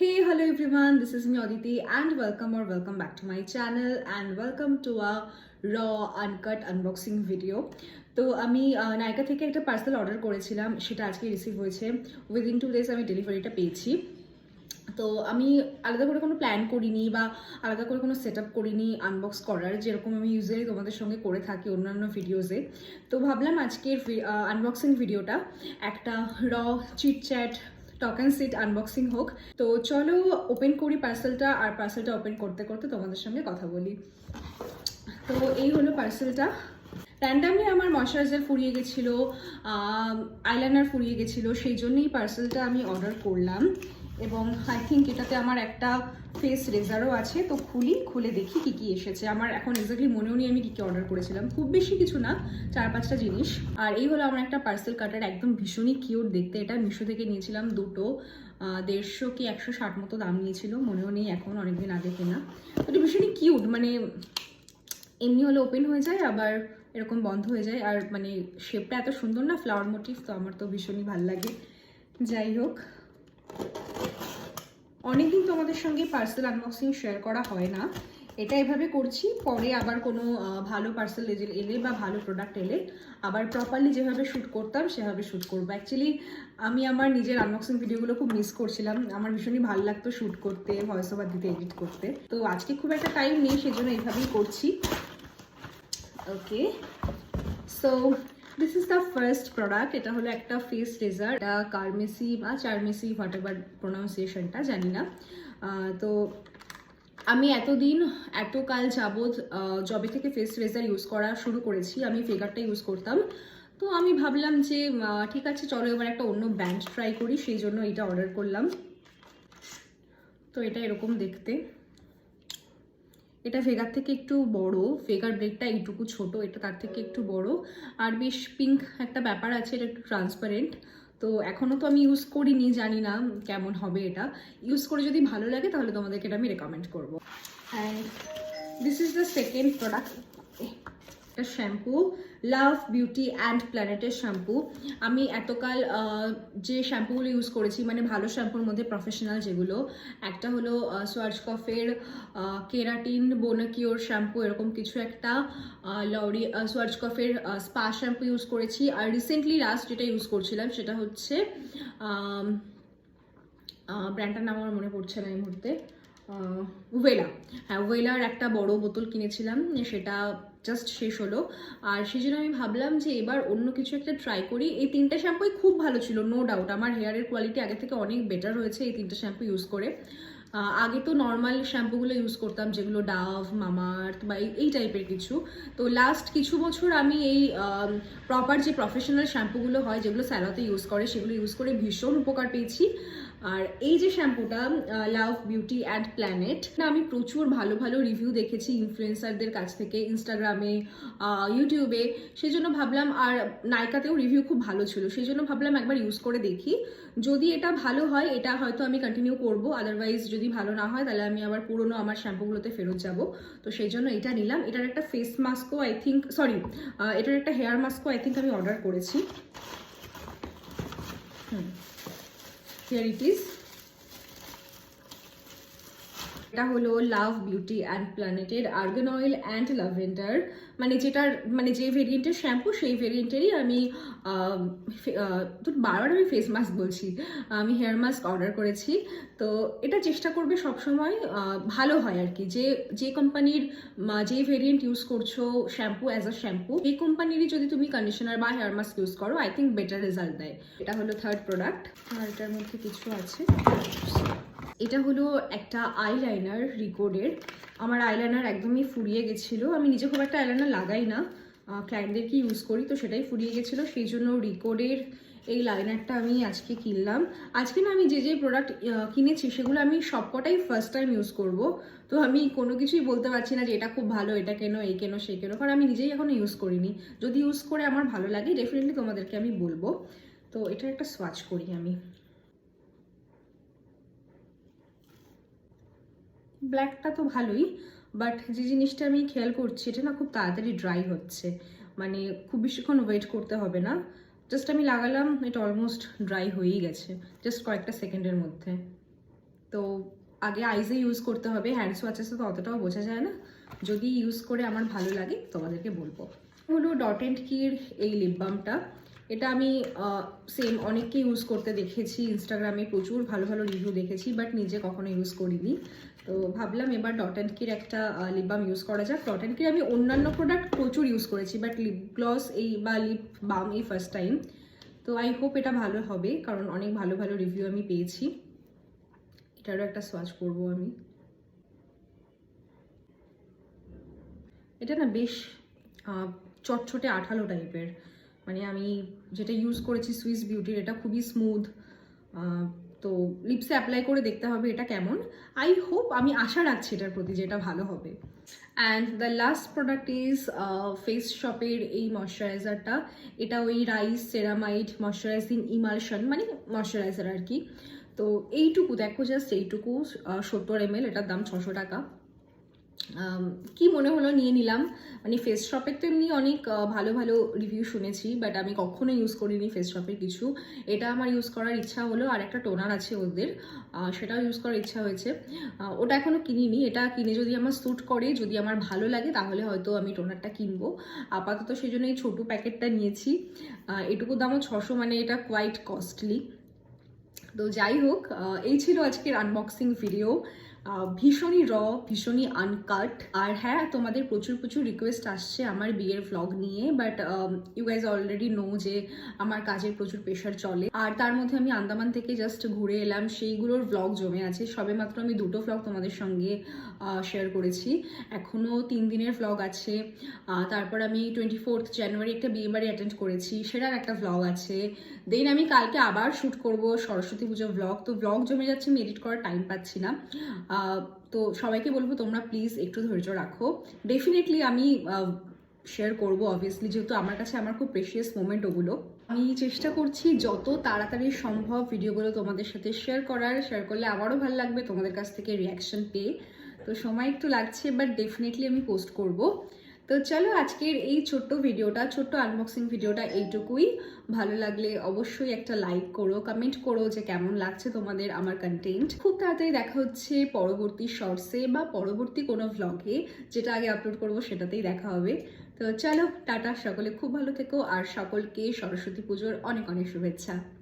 Hey, hello everyone, this is me Aditi and welcome or welcome back to my channel and welcome to a raw uncut unboxing video. তো আমি নাইকা থেকে একটা parcel order করেছিলাম সেটা আজকে receive হয়েছে। Within two days আমি ডেলিভারিটা পেয়েছি। তো আমি আলাদা করে কোনো প্ল্যান করিনি বা আলাদা করে কোনো সেট আপ করিনি আনবক্স করার যেরকম আমি ইউজুয়ালি তোমাদের সঙ্গে করে থাকি অন্যান্য ভিডিওসে তো ভাবলাম আজকের আনবক্সিং ভিডিওটা একটা র chit chat talk and sit unboxing হোক। তো চলো ওপেন করি পার্সেলটা আর পার্সেলটা ওপেন করতে করতে তোমাদের সঙ্গে কথা বলি। তো এই হলো পার্সেলটা র্যান্ডামলি আমার ময়শ্চারাইজার ফুরিয়ে গেছিল আইলাইনার ফুরিয়ে গেছিল, সেই জন্যই পার্সেলটা আমি অর্ডার করলাম। এবং আই থিঙ্ক এটাতে আমার একটা ফেস রেজারও আছে, তো খুলি, খুলে দেখি কি কি এসেছে। আমার এখন এক্স্যাক্টলি মনেও নেই আমি কী কী অর্ডার করেছিলাম। খুব বেশি কিছু না, চার পাঁচটা জিনিস। আর এই হলো আমার একটা পার্সেল কাটার একদম ভীষণই কিউট দেখতে। এটা মিশো থেকে নিয়েছিলাম দুটো দেড়শো কি একশো ষাট মতো দাম নিয়েছিল, মনেও নেই এখন, অনেকদিন আগে কেনা। এটা ভীষণই কিউট মানে এমনি হলে ওপেন হয়ে যায়, আবার এরকম বন্ধ হয়ে যায়। আর মানে শেপটা এত সুন্দর না ফ্লাওয়ার মোটিভ তো আমার তো ভীষণই ভালো লাগে। যাই হোক, অনেকদিন তোমাদের সঙ্গে পার্সেল আনবক্সিং শেয়ার করা হয় না। এটা এভাবে করছি, পরে আবার কোনো ভালো পার্সেল এলে বা ভালো প্রোডাক্ট এলে আবার প্রপারলি যেভাবে শ্যুট করতাম, সেভাবে শ্যুট করব। অ্যাকচুয়ালি আমি আমার নিজের আনবক্সিং ভিডিওগুলো খুব মিস করছিলাম। আমার ভীষণই ভালো লাগতো শ্যুট করতে ভয়েস ওভার দিতে এডিট করতে। তো আজকে খুব একটা টাইম নেই, সেজন্য এইভাবেই করছি। Okay so this is the first product এটা হলো একটা ফেস রেজার এটা কার্মেসি বা চারমেসি হোয়াট এভার প্রোনাউন্সিয়েশনটা জানি না। তো আমি এতদিন এত কাল যাবৎ যবে থেকে ফেস রেজার ইউজ করা শুরু করেছি। আমি ফেগারটা ইউজ করতাম। তো আমি ভাবলাম যে ঠিক আছে, চলো এবার একটা অন্য ব্র্যান্ড ট্রাই করি। সেই জন্য এটা অর্ডার করলাম। তো এটা এরকম দেখতে। এটা ফেগার থেকে একটু বড়, ফেগার ব্রেকটা এইটুকু ছোট, এটা তার থেকে একটু বড়। আর বেশ পিঙ্ক একটা ব্যাপার আছে, এটা একটু ট্রান্সপারেন্ট তো এখনও তো আমি ইউজ করিনি, জানি না কেমন হবে এটা। ইউজ করে যদি ভালো লাগে, তাহলে তোমাদেরকে এটা আমি রেকমেন্ড করব। And this is the second product shampoo love beauty and প্ল্যানেটের shampoo. আমি এতকাল যে শ্যাম্পুগুলো ইউজ করেছি মানে ভালো শ্যাম্পুর মধ্যে প্রফেশনাল যেগুলো, একটা হলো সোয়ার্জ কফের কেরাটিন বোনাকিওর শ্যাম্পু, এরকম কিছু একটা লরি সোয়ার্জ কফের স্পা শ্যাম্পু ইউজ করেছি। আর রিসেন্টলি লাস্ট যেটা ইউজ করছিলাম, সেটা হচ্ছে ব্র্যান্ডটার নাম আমার মনে পড়ছে না এই মুহূর্তে। ওয়েলা হ্যাঁ ওয়েলার একটা বড় বোতল কিনেছিলাম, সেটা জাস্ট শেষ হলো। আর সেই জন্য আমি ভাবলাম যে এবার অন্য কিছু একটা ট্রাই করি। এই তিনটে শ্যাম্পুই খুব ভালো ছিল নো ডাউট আমার হেয়ারের কোয়ালিটি আগে থেকে অনেক বেটার হয়েছে এই তিনটে শ্যাম্পু ইউজ করে। আগে তো নর্মাল শ্যাম্পুগুলো ইউজ করতাম, যেগুলো ডাভ মামার্থ বা এই- টাইপের কিছু। তো লাস্ট কিছু বছর আমি এই প্রপার যে প্রফেশনাল শ্যাম্পুগুলো হয়, যেগুলো স্যালোতে ইউজ করে, সেগুলো ইউজ করে ভীষণ উপকার পেয়েছি। আর এই যে শ্যাম্পুটা লাভ বিউটি অ্যান্ড প্ল্যানেট না, আমি প্রচুর ভালো ভালো রিভিউ দেখেছি ইনফ্লুয়েন্সারদের কাছ থেকে ইনস্টাগ্রামে ইউটিউবে সেই জন্য ভাবলাম, আর নাইকাতেও রিভিউ খুব ভালো ছিল। সেই জন্য ভাবলাম একবার ইউজ করে দেখি। যদি এটা ভালো হয়, এটা হয়তো আমি কন্টিনিউ করব। আদারওয়াইজ যদি ভালো না হয়, তাহলে আমি আবার পুরনো আমার শ্যাম্পুগুলোতে ফেরত যাব। তো সেই জন্য এটা নিলাম। এটার একটা ফেস মাস্কও আই থিঙ্ক সরি এটার একটা হেয়ার মাস্কও আই থিঙ্ক আমি অর্ডার করেছি। হুম। হিয়ার ইট ইজ এটা হলো লাভ বিউটি অ্যান্ড প্ল্যানেটের আর্গান অয়েল অ্যান্ড ল্যাভেন্ডার মানে যেটার মানে যে ভেরিয়েন্টের শ্যাম্পু সেই ভেরিয়েন্টেরই আমি বারবার আমি ফেস মাস্ক বলছি। আমি হেয়ার মাস্ক অর্ডার করেছি। তো এটা চেষ্টা করবে সবসময় ভালো হয় আর কি। যে যে কোম্পানির যে ভেরিয়েন্ট ইউজ করছ শ্যাম্পু অ্যাজ আ শ্যাম্পু এই কোম্পানিরই যদি তুমি কন্ডিশনার বা হেয়ার মাস্ক ইউজ করো আই থিঙ্ক বেটার রেজাল্ট দেয়। এটা হলো থার্ড প্রোডাক্ট আর এটার মধ্যে কিছু আছে। এটা হলো একটা আইলাইনার রিকোডের আমার আইলাইনার একদমই ফুরিয়ে গেছিল। আমি নিজে খুব একটা আইলাইনার লাগাই না। ক্লায়েন্টদেরকে ইউজ করি, তো সেটাই ফুরিয়ে গেছিল। সেই জন্য রিকোডের এই লাইনারটা আমি আজকে কিনলাম। আজকে না আমি যে যে প্রোডাক্ট কিনেছি, সেগুলো আমি সবকটাই ফার্স্ট টাইম ইউজ করব। তো আমি কোনো কিছুই বলতে পারছি না যে এটা খুব ভালো, এটা কেন, এই কেন, সেই কেন, কারণ আমি নিজেই এখনও ইউজ করিনি। যদি ইউজ করে আমার ভালো লাগে ডেফিনেটলি তোমাদেরকে আমি বলব। তো এটার একটা সোয়াচ করি আমি। ব্ল্যাকটা তো ভালোই বাট যে জিনিসটা আমি খেয়াল করছি, এটা না খুব তাড়াতাড়ি ড্রাই হচ্ছে। মানে খুব বেশিক্ষণ ওয়েট করতে হবে না। জাস্ট আমি লাগালাম এটা অলমোস্ট ড্রাই হয়েই গেছে জাস্ট কয়েকটা সেকেন্ডের মধ্যে। তো আগে আইজে ইউজ করতে হবে হ্যান্ড সোয়াচেসে তো অতটাও বোঝা যায় না। যদি ইউজ করে আমার ভালো লাগে, তোমাদেরকে বলব। হলো ডট অ্যান্ড কির এই লিপ বামটা এটা আমি সেম অনেককে ইউজ করতে দেখেছি ইনস্টাগ্রামে প্রচুর ভালো ভালো রিভিউ দেখেছি বাট নিজে কখনো ইউজ করিনি। তো ভাবলাম এবার ডট অ্যান্ড কির একটা লিপ বাম ইউজ করা যাক। ডট অ্যান্ড কির আমি অন্যান্য প্রোডাক্ট প্রচুর ইউজ করেছি বাট লিপ গ্লস এই বা লিপ বাম এই ফার্স্ট টাইম তো আই হোপ এটা ভালো হবে, কারণ অনেক ভালো ভালো রিভিউ আমি পেয়েছি। এটারও একটা সোয়াচ করব আমি। এটা না বেশ চটচটে আঠালো টাইপের মানে আমি যেটা ইউজ করেছি সুইস বিউটির এটা খুবই স্মুথ তো লিপসে অ্যাপ্লাই করে দেখতে হবে এটা কেমন। আই হোপ আমি আশা রাখছি এটার প্রতি যে এটা ভালো হবে। And the last product is face শপের এই ময়শ্চারাইজারটা এটা ওই রাইস সেরামাইড ময়শ্চারাইজিং ইমালশন মানে ময়শ্চারাইজার আর কি। তো এইটুকু, দেখো জাস্ট এইটুকু সত্তর এম এটার দাম ছশো টাকা। কি মনে হলো নিয়ে নিলাম। মানে ফেস শপের তো এমনি অনেক ভালো ভালো রিভিউ শুনেছি বাট আমি কখনো ইউজ করিনি ফেস শপের কিছু। এটা আমার ইউজ করার ইচ্ছা হলো, আর একটা টোনার আছে ওদের সেটাও ইউজ করার ইচ্ছা হয়েছে। ওটা এখনও কিনিনি, এটা কিনে যদি আমার স্যুট করে, যদি আমার ভালো লাগে, তাহলে হয়তো আমি টোনারটা কিনবো। আপাতত সেই জন্য এই ছোটো প্যাকেটটা নিয়েছি। এটুকু দামও ছশো মানে এটা কোয়াইট কস্টলি তো যাই হোক এই ছিল আজকের আনবক্সিং ভিডিও ভীষণই র ভীষণই আনকাট আর হ্যাঁ তোমাদের প্রচুর প্রচুর রিকোয়েস্ট আসছে আমার বিয়ের ভ্লগ নিয়ে but you guys already know যে আমার কাজের প্রচুর প্রেশার চলে। আর তার মধ্যে আমি আন্দামান থেকে জাস্ট ঘুরে এলাম, সেইগুলোর ভ্লগ জমে আছে। সবে মাত্র আমি দুটো ভ্লগ তোমাদের সঙ্গে শেয়ার করেছি। এখনও তিন দিনের ভ্লগ আছে। তারপর আমি টোয়েন্টি ফোর্থ জানুয়ারি একটা বিয়ে বাড়ি অ্যাটেন্ড করেছি, সেটার একটা ভ্লগ আছে। দেন আমি কালকে আবার শ্যুট করব সরস্বতী পুজোর ভ্লগ তো ভ্লগ জমে যাচ্ছে, আমি এডিট করার টাইম পাচ্ছি না। তো সবাইকে বলব তোমরা প্লিজ একটু ধৈর্য রাখো। ডেফিনেটলি আমি শেয়ার করব অবভিয়াসলি যেহেতু আমার কাছে আমার খুব প্রেশিয়াস মোমেন্ট ওগুলো। আমি চেষ্টা করছি যত তাড়াতাড়ি সম্ভব ভিডিওগুলো তোমাদের সাথে শেয়ার করার। শেয়ার করলে আমারও ভালো লাগবে তোমাদের কাছ থেকে রিয়াকশন পেয়ে। তো সময় একটু লাগছে বাট ডেফিনেটলি আমি পোস্ট করব। তো চলো আজকের এই ছোট্ট ভিডিওটা, ছোট্ট আনবক্সিং ভিডিওটা এইটুকুই। ভালো লাগলে অবশ্যই একটা লাইক করো কমেন্ট করো যে কেমন লাগছে তোমাদের আমার কন্টেন্ট খুব তাড়াতাড়ি দেখা হচ্ছে পরবর্তী শর্টসে বা পরবর্তী কোনো ভ্লগে যেটা আগে আপলোড করব সেটাতেই দেখা হবে। তো চলো টাটা, সকলে খুব ভালো থেকো আর সকলকে সরস্বতী পুজোর অনেক অনেক শুভেচ্ছা।